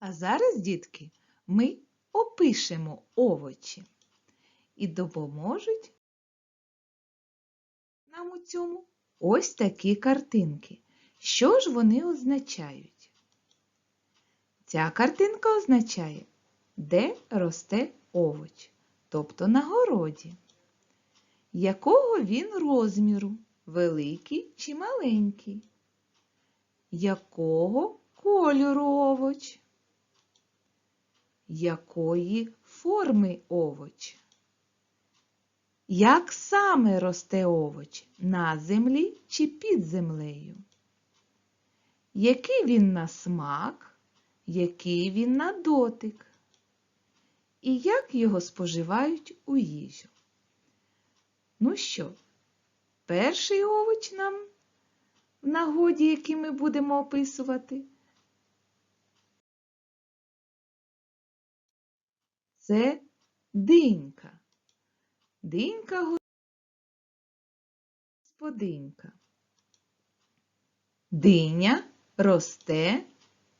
А зараз, дітки, ми опишемо овочі і допоможуть нам у цьому ось такі картинки. Що ж вони означають? Ця картинка означає, де росте овоч, тобто на городі. Якого він розміру, великий чи маленький? Якого кольору овоч? Якої форми овоч? Як саме росте овоч на землі чи під землею? Який він на смак, який він на дотик? І як його споживають у їжу? Ну що, перший овоч нам в нагоді, який ми будемо описувати, це динька. Динька господинька. Диня росте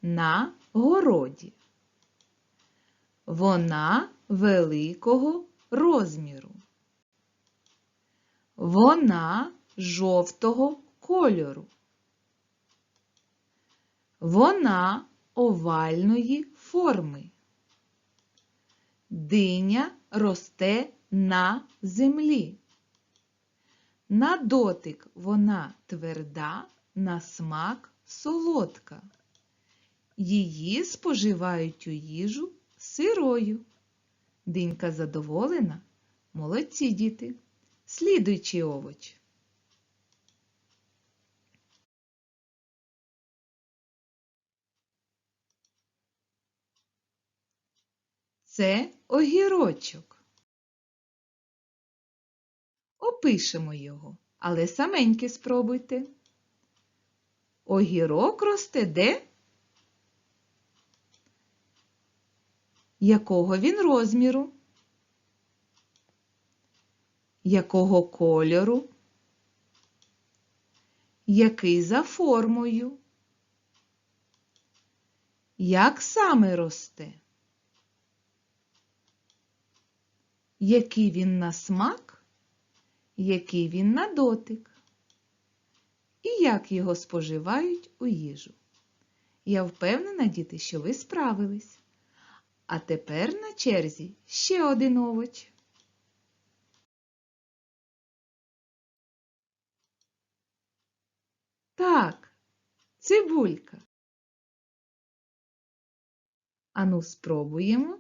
на городі. Вона великого розміру. Вона жовтого кольору. Вона овальної форми. Диня росте на землі. На дотик вона тверда, на смак солодка. Її споживають у їжу сирою. Динька задоволена? Молодці діти. Слідуючий овоч. Це огірочок. Опишемо його, але саменьки спробуйте. Огірок росте де? Якого він розміру? Якого кольору? Який за формою? Як саме росте? Який він на смак? Який він на дотик? І як його споживають у їжу? Я впевнена, діти, що ви справились. А тепер на черзі ще один овоч. Так, цибулька. Ану, спробуємо,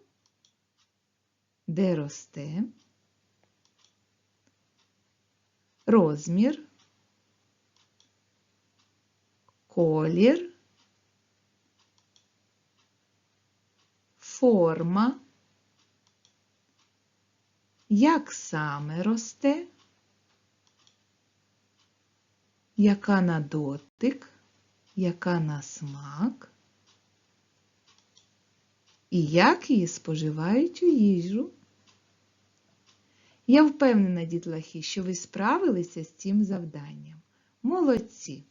де росте, розмір, колір, форма, як саме росте, яка на дотик, яка на смак, і як її споживають у їжу. Я впевнена, дітлахи, що ви справилися з цим завданням. Молодці!